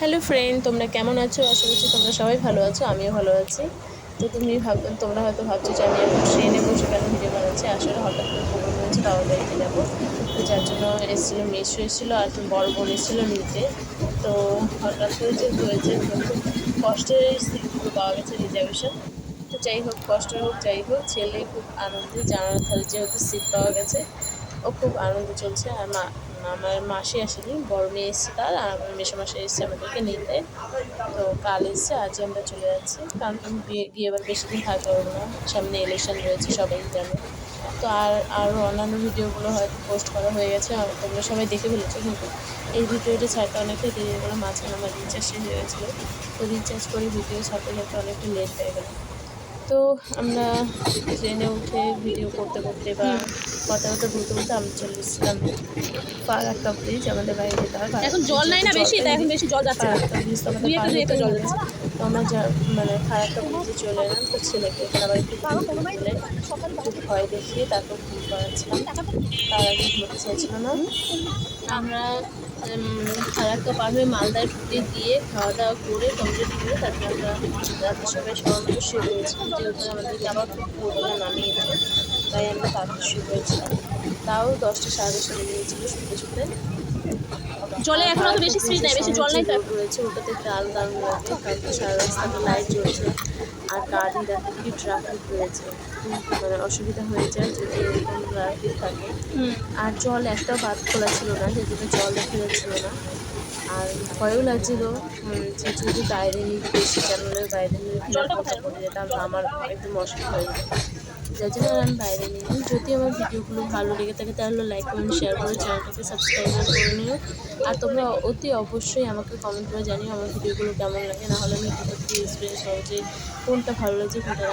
Hello friend, তোমরা কেমন আছো? আশা করছি তোমরা সবাই ভালো আছো, আমিও ভালো আছি। তো তুমি ভাব তোমরা হয়তো ভাবছ যে আমি এখন ট্রেনে বসে কেন ভিডিও বানাচ্ছি? আসলে হঠাৎ করে প্রোগ্রাম হয়েছে বাবার বাড়িতে যাব। তো যার জন্য এসেছিল মেসো এসেছিল আর বড় বোন এসেছিল নিতে। তো হঠাৎ করে যে হয়েছে খুব কষ্টের সিটগুলো পাওয়া গেছে রিজার্ভেশন তো যাই হোক, কষ্ট হোক, যাই হোক, ছেলে খুব আনন্দে জানার ধারে যেহেতু সিট পাওয়া গেছে, ও খুব আনন্দ চলছে। আর মা আমার মাসি আসেনি, বড় মেয়ে এসছে তার আর আমার মেসো মাসি এসছে আমাদেরকে নিতে। তো কাল এসছে, আজই আমরা চলে যাচ্ছি। কারণ আমি গিয়ে এবার বেশি দিন থাকতে পারব না। সামনে ইলেকশন রয়েছে, সবাই জানে। তো আর আরও অন্যান্য ভিডিওগুলো হয়তো পোস্ট করা হয়ে গেছে তোমরা সবাই দেখে ফেলেছো কিন্তু। এই ভিডিওটা ছাড়তে অনেকটা দেরি হয়ে গেলো মাঝখানে আমার রিচার্জ শেষ হয়ে গেছিল। তো রিচার্জ করে ভিডিও ছাড়তে ছাড়তে অনেকটা লেট হয়ে গেলো। তো আমরা ট্রেনে উঠে ভিডিও করতে করতে বা কথা কথা বলতে বলতে আমরা চলে এসেছিলাম ফারাক্কা ব্রিজ আমাদের বাইরে যেতে হয়। এখন জল নাই না বেশি তাই এখন বেশি জল যাচ্ছে। ফারাক্কা ব্রিজ তো আমাদের একটা জল যাচ্ছে। তো আমরা যা মানে ফারাক্কা ব্রিজে চলে এলাম তো ছেলেকে এখানে আবার একটু একটু ভয় দেখিয়ে তারপর ঘুম করাচ্ছিলাম তার আগে ঘুমোতে চাইছিল না? আমরা ফারাক্কা পার হয়ে মালদায় ঢুকে গিয়ে খাওয়া দাওয়া করে কমপ্লিট করে তারপর আমরা সবাই মতো শুয়ে পড়েছিলাম যেহেতু আমাদেরকে আবার খুব ভোরবেলা নামিয়ে দেবে তাই আমরা তাড়াতাড়ি শুয়ে পড়েছিলাম। তাও দশটা সাড়ে দশটা বেজে গেছিল শুতে শুতে। জলে এখন অত বেশি স্পিড নাই বেশি জল নাই তো? রয়েছে ওটাতে ডাল দাম লাগে কারণ সারা রাস্তাতে লাইট জ্বলছে। আর গাড়ি দেখো কি ট্রাফিক রয়েছে মানে অসুবিধা হয়ে যায় যদি এরকম ট্রাফিক থাকে। আর জল একটা বাদ খোলা ছিল না যেদিকে জল দেখা যাচ্ছিল না। আর ভয়ও লাগছিল যে যদি বাইরে নিয়ে বেশি চ্যানেলের বাইরে নিয়ে কথা? পড়ে যেতাম আমার একদম অসুবিধা হয়ে যেত যার জন্য আমি বাইরে নিই। যদি আমার ভিডিওগুলো ভালো লেগে থাকে, তাহলে লাইক কমেন্ট শেয়ার করে চ্যানেলটাকে সাবস্ক্রাইব করে নিও। আর তোমরা অতি অবশ্যই আমাকে কমেন্ট করে জানিও আমার ভিডিওগুলো কেমন লাগে। নাহলে আমি ভিডিও থেকে এক্সপিরিয়েন্স হব যে কোনটা ভালো লাগছে, কোনটা